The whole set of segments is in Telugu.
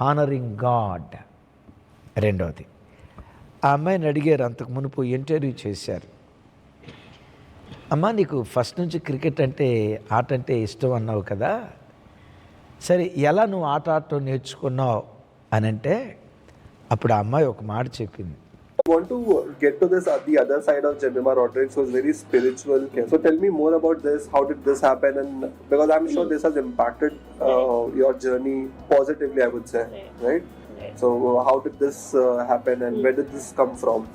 Honouring God. రెండవది ఆ అమ్మాయిని అడిగారు అంతకు మునుపు ఇంటర్వ్యూ చేశారు. అమ్మ నీకు ఫస్ట్ నుంచి క్రికెట్ అంటే ఆట అంటే ఇష్టం అన్నావు కదా. సరే ఎలా నువ్వు ఆట ఆడటం నేర్చుకున్నావు? అని అంటే అప్పుడు ఆ అమ్మాయి ఒక మాట చెప్పింది. Want to get to this uh, the other side of Jemima Rodriguez was very spiritual. So tell me more about this. How did this happen? And because I'm sure this has impacted uh, your journey positively, I would say, right? Right. So uh, how did this uh, happen, and where did this come from?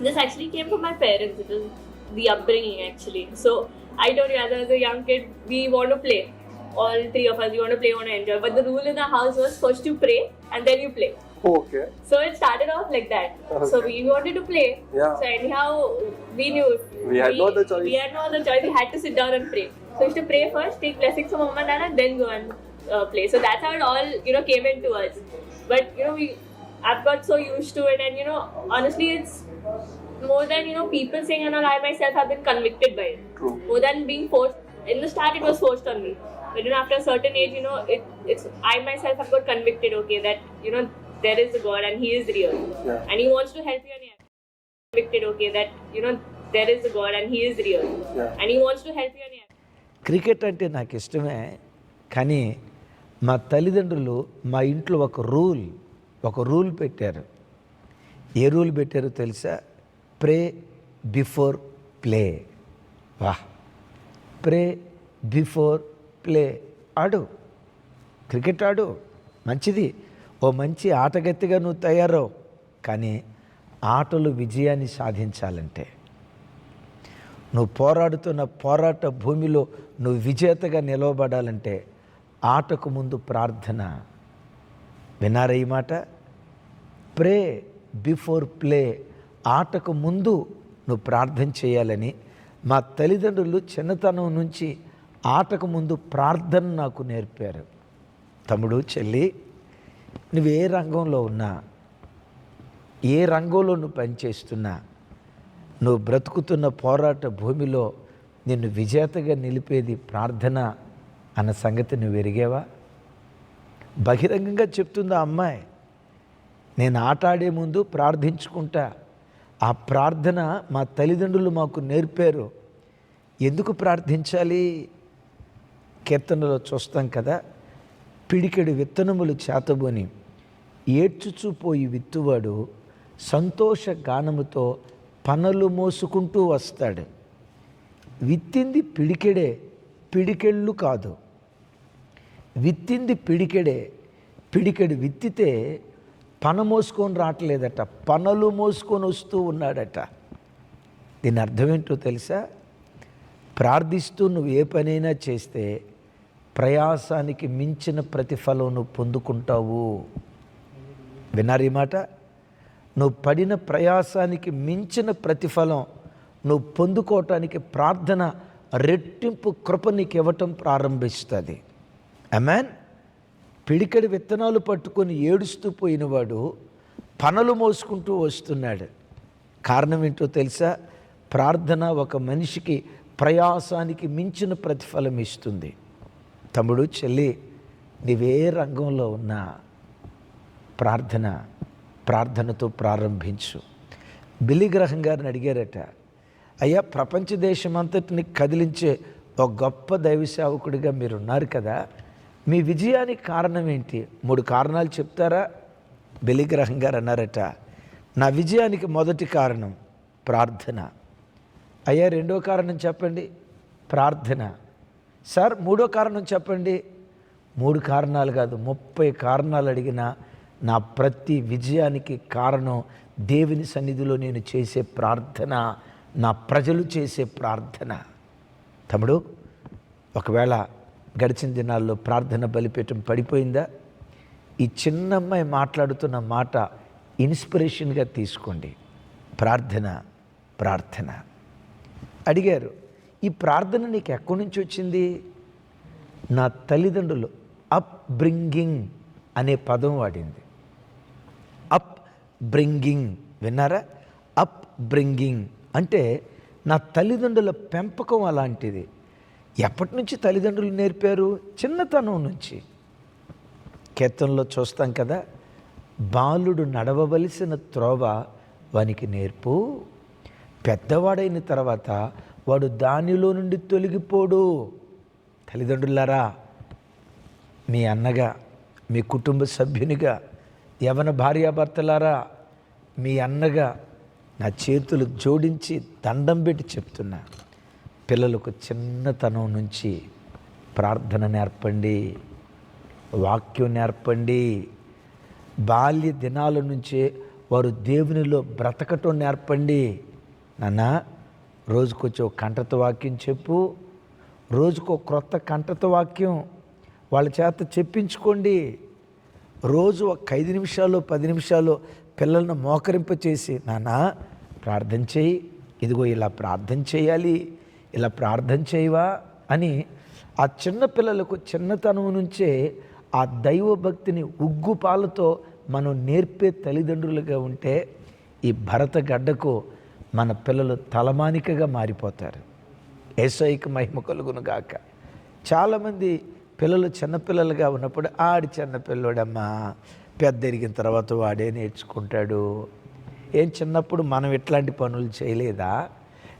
This actually came from my parents. It was the upbringing actually. So I told you, as as a young kid, we want to play. All three of us, we want to play, want to enjoy. But the rule in the house was first you pray and then you play. Okay. So it started off like that. So we wanted to play. Yeah. So anyhow, we knew We had no other choice. We had no other choice. We had to sit down and pray. So we used to pray first, take blessings from dad, and then go and uh, play. So that's how it all you know came into us. But you know we, I've got so used to it, and you know honestly, it's more than you know people saying and all. I myself have been convicted by it. True. More than being forced. In the start, it was forced on me. But you know, after a certain age, you know, it it's I myself have got convicted. Okay, that you know there is a God and He is real, Yeah. and He wants to help you. And convicted. Okay, that you know there is a God and He is real, Yeah. and He wants to help you. And cricket అంటే నాకు ఇష్టమే కానీ మా తల్లిదండ్రులు మా ఇంట్లో ఒక రూల్ ఒక రూల్ పెట్టారు ఏ రూల్ పెట్టారో తెలుసా ప్రే బిఫోర్ ప్లే వా ప్రే బిఫోర్ ప్లే ఆడు క్రికెట్ ఆడు మంచిది ఓ మంచి ఆటగత్తిగా నువ్వు తయారో కానీ ఆటలు విజయాన్ని సాధించాలంటే నువ్వు పోరాడుతున్న పోరాట భూమిలో నువ్వు విజేతగా నిలవబడాలంటే ఆటకు ముందు ప్రార్థన. వినారా ఈ మాట? Pray before play. ఆటకు ముందు నువ్వు ప్రార్థన చేయాలని మా తల్లిదండ్రులు చిన్నతనం నుంచి ఆటకు ముందు ప్రార్థన నాకు నేర్పారు. తమ్ముడు చెల్లి నువ్వు ఏ రంగంలో ఉన్నా ఏ రంగంలో నువ్వు పనిచేస్తున్నా నువ్వు బ్రతుకుతున్న పోరాట భూమిలో నిన్ను విజేతగా నిలిపేది ప్రార్థన అన్న సంగతి నువ్వు ఎరిగేవా? బహిరంగంగా చెప్తుంది ఆ అమ్మాయి. నేను ఆటాడే ముందు ప్రార్థించుకుంటా. ఆ ప్రార్థన మా తల్లిదండ్రులు మాకు నేర్పారు. ఎందుకు ప్రార్థించాలి? కీర్తనలో చూస్తాం కదా. పిడికెడు విత్తనములు చేతబోని ఏడ్చుచూపోయి విత్తువాడు సంతోష గానముతో పనులు మోసుకుంటూ వస్తాడు. విత్తింది పిడికెడే పిడికెళ్ళు కాదు. విత్తింది పిడికెడే పిడికెడు విత్తితే పన మోసుకొని రావట్లేదట పనులు మోసుకొని వస్తూ ఉన్నాడట. దీని అర్థం ఏంటో తెలుసా? ప్రార్థిస్తూ నువ్వు ఏ పనైనా చేస్తే ప్రయాసానికి మించిన ప్రతిఫలం నువ్వు పొందుకుంటావు. విన్నారు ఈ మాట? నువ్వు పడిన ప్రయాసానికి మించిన ప్రతిఫలం నువ్వు పొందుకోవటానికి ప్రార్థన రెట్టింపు కృప నీకు ఇవ్వటం ప్రారంభిస్తుంది. అమెన్ పిడికడి విత్తనాలు పట్టుకొని ఏడుస్తూ పోయినవాడు పనులు మోసుకుంటూ వస్తున్నాడు. కారణం ఏంటో తెలుసా? ప్రార్థన ఒక మనిషికి ప్రయాసానికి మించిన ప్రతిఫలం ఇస్తుంది. తమ్ముడు చెల్లి నీవే రంగంలో ఉన్న ప్రార్థన ప్రార్థనతో ప్రారంభించు. బిలిగ్రహం గారిని అడిగారట అయ్యా ప్రపంచ దేశం అంతటిని కదిలించే ఒక గొప్ప దైవ సేవకుడిగా మీరు ఉన్నారు కదా మీ విజయానికి కారణం ఏంటి? మూడు కారణాలు చెప్తారా? బలిగ్రహం గారు అన్నారట నా విజయానికి మొదటి కారణం ప్రార్థన. అయ్యా రెండో కారణం చెప్పండి. ప్రార్థన. సార్ మూడో కారణం చెప్పండి. మూడు కారణాలు కాదు ముప్పై కారణాలు అడిగినా నా ప్రతి విజయానికి కారణం దేవుని సన్నిధిలో నేను చేసే ప్రార్థన నా ప్రజలు చేసే ప్రార్థన. తమ్ముడు ఒకవేళ గడిచిన దినాల్లో ప్రార్థన బలిపీఠం పడిపోయిందా? ఈ చిన్న అమ్మాయి మాట్లాడుతున్న మాట ఇన్స్పిరేషన్గా తీసుకోండి. ప్రార్థన ప్రార్థన. అడిగారు ఈ ప్రార్థన నీకు ఎక్కడి నుంచి వచ్చింది? నా తల్లిదండ్రులు అప్ బ్రింగింగ్ అనే పదం వాడింది. అప్ బ్రింగింగ్ విన్నారా? అప్ బ్రింగింగ్ అంటే నా తల్లిదండ్రుల పెంపకం అలాంటిది. ఎప్పటి నుంచి తల్లిదండ్రులు నేర్పారు? చిన్నతనం నుంచి. కీర్తనలో చూస్తాం కదా బాలుడు నడవవలసిన త్రోవ వానికి నేర్పు. పెద్దవాడైన తర్వాత వాడు దానిలో నుండి తొలగిపోడు. తల్లిదండ్రులారా మీ అన్నగా మీ కుటుంబ సభ్యునిగా యవన భార్యాభర్తలారా మీ అన్నగా నా చేతులు జోడించి దండం పెట్టి చెప్తున్నా. పిల్లలకు చిన్నతనం నుంచి ప్రార్థన నేర్పండి వాక్యం నేర్పండి. బాల్య దినాల నుంచే వారు దేవునిలో బ్రతకటం నేర్పండి. నాన్న రోజుకొచ్చి ఒక కంటత వాక్యం చెప్పు. రోజుకో క్రొత్త కంటత వాక్యం వాళ్ళ చేత చెప్పించుకోండి. రోజు ఒక ఐదు నిమిషాలు పది నిమిషాలు పిల్లలను మోకరింపచేసి నానా ప్రార్థన చేయి. ఇదిగో ఇలా ప్రార్థన చేయాలి. ఇలా ప్రార్థన చేయవా? అని ఆ చిన్న పిల్లలకు చిన్నతనం నుంచే ఆ దైవ భక్తిని ఉగ్గుపాలతో మనం నేర్పే తల్లిదండ్రులుగా ఉంటే ఈ భరత గడ్డకు మన పిల్లలు తలమానికగా మారిపోతారు. ఏసైకి మహిమ కలుగును గాక. చాలామంది పిల్లలు చిన్నపిల్లలుగా ఉన్నప్పుడు ఆడి చిన్నపిల్లడమ్మా పెద్ద ఎరిగిన తర్వాత వాడే నేర్చుకుంటాడు. ఏం చిన్నప్పుడు మనం ఇట్లాంటి పనులు చేయలేదా?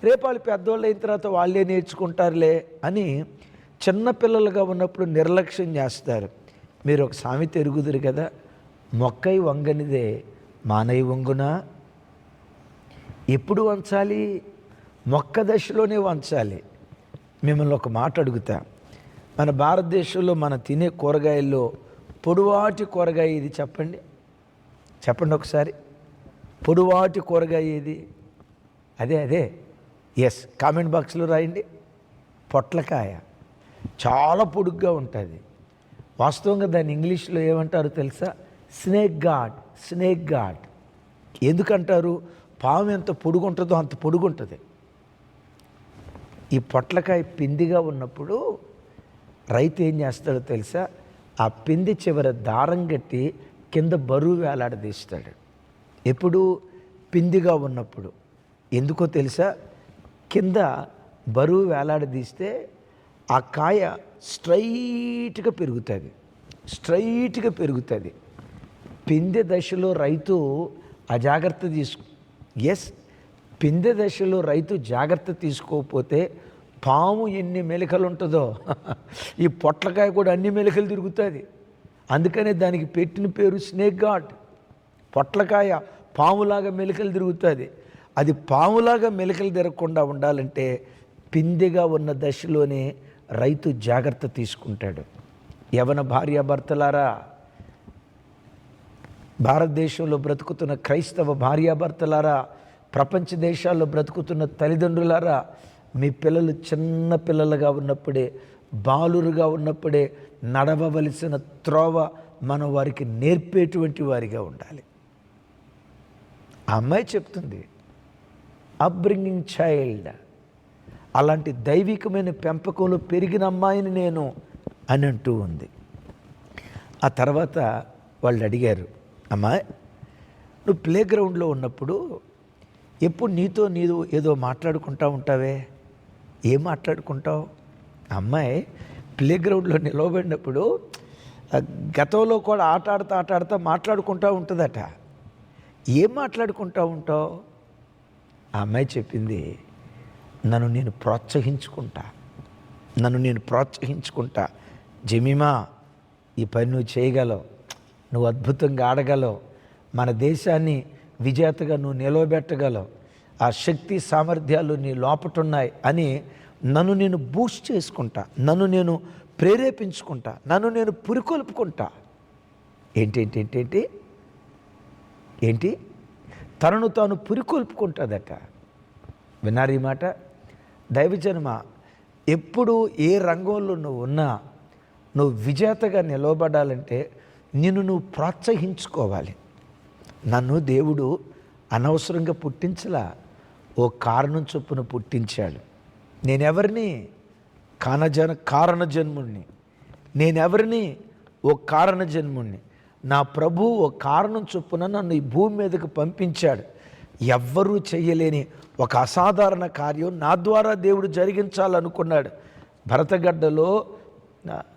రేపు వాళ్ళు పెద్దోళ్ళు అయిన తర్వాత వాళ్ళే నేర్చుకుంటారులే అని చిన్నపిల్లలుగా ఉన్నప్పుడు నిర్లక్ష్యం చేస్తారు. మీరు ఒక సామెత ఎరుగుదురు కదా మొక్కై వంగనిదే మానై వంగునా ఎప్పుడు వంచాలి? మొక్క దశలోనే వంచాలి. మిమ్మల్ని ఒక మాట అడుగుతా. మన భారతదేశంలో మన తినే కూరగాయల్లో పొడువాటి కూరగాయ ఇది చెప్పండి? చెప్పండి ఒకసారి. పొడువాటి కూరగాయ ఏది? అదే అదే. ఎస్ కామెంట్ బాక్స్లో రాయండి. పొట్లకాయ. చాలా పొడుగ్గా ఉంటుంది. వాస్తవంగా దాన్ని ఇంగ్లీష్లో ఏమంటారు తెలుసా? స్నేక్ గాడ్ స్నేక్ గాడ్ ఎందుకంటారు? పాము ఎంత పొడుగుంటుందో అంత పొడుగుంటుంది. ఈ పొట్లకాయ పిందిగా ఉన్నప్పుడు రైతు ఏం చేస్తాడో తెలుసా? ఆ పిండి చివర దారం కట్టి కింద బరువు వేలాడదీస్తాడు ఎప్పుడు? పిందిగా ఉన్నప్పుడు. ఎందుకో తెలుసా? కింద బరువు వేలాడదీస్తే ఆ కాయ స్ట్రైట్గా పెరుగుతుంది. స్ట్రైట్గా పెరుగుతుంది. పిందె దశలో రైతు అజాగ్రత్త తీసుకు ఎస్ పిందె దశలో రైతు జాగ్రత్త తీసుకోకపోతే పాము ఎన్ని మెలికలు ఉంటుందో. ఈ పొట్లకాయ కూడా అన్ని మెలికలు తిరుగుతుంది. అందుకనే దానికి పెట్టిన పేరు స్నేక్ గాడ్ పొట్లకాయ పాములాగా మెలికలు తిరుగుతుంది. అది పాములాగా మెలికలు తిరగకుండా ఉండాలంటే పిందెగా ఉన్న దశలోనే రైతు జాగ్రత్త తీసుకుంటాడు. యవన భార్యాభర్తలారా భారతదేశంలో బ్రతుకుతున్న క్రైస్తవ భార్యాభర్తలారా ప్రపంచ దేశాల్లో బ్రతుకుతున్న తల్లిదండ్రులారా మీ పిల్లలు చిన్న పిల్లలుగా ఉన్నప్పుడే బాలురుగా ఉన్నప్పుడే నడవవలసిన త్రోవ మనం వారికి నేర్పేటువంటి వారిగా ఉండాలి. ఆ అమ్మాయి చెప్తుంది అప్బ్రింగింగ్ చైల్డ్ అలాంటి దైవికమైన పెంపకంలో పెరిగిన అమ్మాయిని నేను అని అంటూ ఉంది. ఆ తర్వాత వాళ్ళు అడిగారు అమ్మా నువ్వు ప్లే గ్రౌండ్లో ఉన్నప్పుడు ఎప్పుడు నీతో నీదు ఏదో మాట్లాడుకుంటా ఉంటావే? ఏం మాట్లాడుకుంటావు? అమ్మాయి ప్లే గ్రౌండ్లో నిలవబడినప్పుడు గతంలో కూడా ఆట ఆడుతూ ఆట ఆడుతూ మాట్లాడుకుంటూ ఉంటుందట. ఏం మాట్లాడుకుంటూ ఉంటావు? ఆ అమ్మాయి చెప్పింది నన్ను నేను ప్రోత్సహించుకుంటా. నన్ను నేను ప్రోత్సహించుకుంటా. జమీమా ఈ పని నువ్వు చేయగలవు. నువ్వు అద్భుతంగా ఆడగలవు. మన దేశాన్ని విజేతగా నువ్వు నిలవబెట్టగలవు. ఆ శక్తి సామర్థ్యాలు నీ లోపటున్నాయి అని నన్ను నేను బూస్ట్ చేసుకుంటా. నన్ను నేను ప్రేరేపించుకుంటా. నన్ను నేను పురికొల్పుకుంటా. ఏంటేంటేంటేంటి ఏంటి తనను తాను పురికొల్పుకుంటుందట. విన్నారు ఈ మాట? దైవజన్మ ఎప్పుడు ఏ రంగంలో నువ్వు ఉన్నా నువ్వు విజేతగా నిలవబడాలంటే నిన్ను నువ్వు ప్రోత్సహించుకోవాలి. నన్ను దేవుడు అనవసరంగా పుట్టించలా. ఓ కారణం చొప్పున పుట్టించాడు. నేనెవరిని? కానజన కారణ జన్ముణ్ణి నేనెవరిని? ఓ కారణ జన్ముణ్ణి నా ప్రభు ఓ కారణం చొప్పున నన్ను ఈ భూమి మీదకు పంపించాడు. ఎవ్వరూ చేయలేని ఒక అసాధారణ కార్యం నా ద్వారా దేవుడు జరిగించాలనుకున్నాడు. భరతగడ్డలో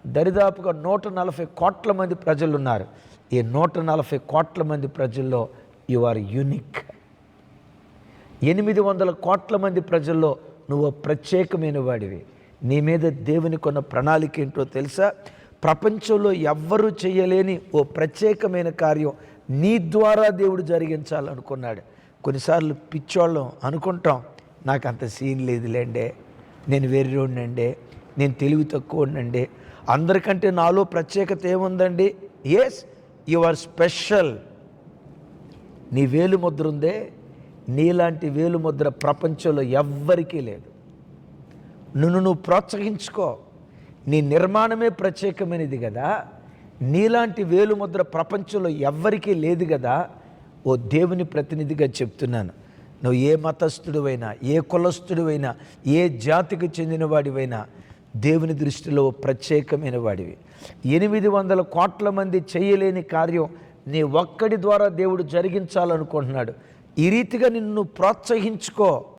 దరిదాపుగా నూట నలభై కోట్ల మంది ప్రజలు ఉన్నారు ఈ నూట నలభై కోట్ల మంది ప్రజల్లో యు ఆర్ యూనిక్ ఎనిమిది వందల కోట్ల మంది ప్రజల్లో నువ్వు ప్రత్యేకమైన వాడివి. నీ మీద దేవుని కొన్న ప్రణాళిక ఏంటో తెలుసా? ప్రపంచంలో ఎవ్వరూ చేయలేని ఓ ప్రత్యేకమైన కార్యం నీ ద్వారా దేవుడు జరిగించాలనుకున్నాడు. కొన్నిసార్లు పిచ్చోళ్ళం అనుకుంటాం నాకు అంత సీన్ లేదులేండే నేను వెర్రోడినండి నేను తెలివి తక్కువనండి అందరికంటే నాలో ప్రత్యేకత ఏముందండి? ఎస్ యు ఆర్ స్పెషల్ నీ వేలు ముద్ర ఉందే నీలాంటి వేలు ముద్ర ప్రపంచంలో ఎవ్వరికీ లేదు. నిన్ను నువ్వు ప్రోత్సహించుకో. నీ నిర్మాణమే ప్రత్యేకమైనది కదా. నీలాంటి వేలు ముద్ర ప్రపంచంలో ఎవ్వరికీ లేదు కదా. ఓ దేవుని ప్రతినిధిగా చెప్తున్నాను. నువ్వు ఏ మతస్థుడివైనా ఏ కులస్థుడివైనా ఏ జాతికి చెందినవాడివైనా దేవుని దృష్టిలో ప్రత్యేకమైన వాడివి. ఎనిమిది వందల కోట్ల మంది చేయలేని కార్యం నీ ఒక్కడి ద్వారా దేవుడు జరిగించాలనుకుంటున్నాడు. ఈ రీతిగా నిన్ను ప్రోత్సహించుకో.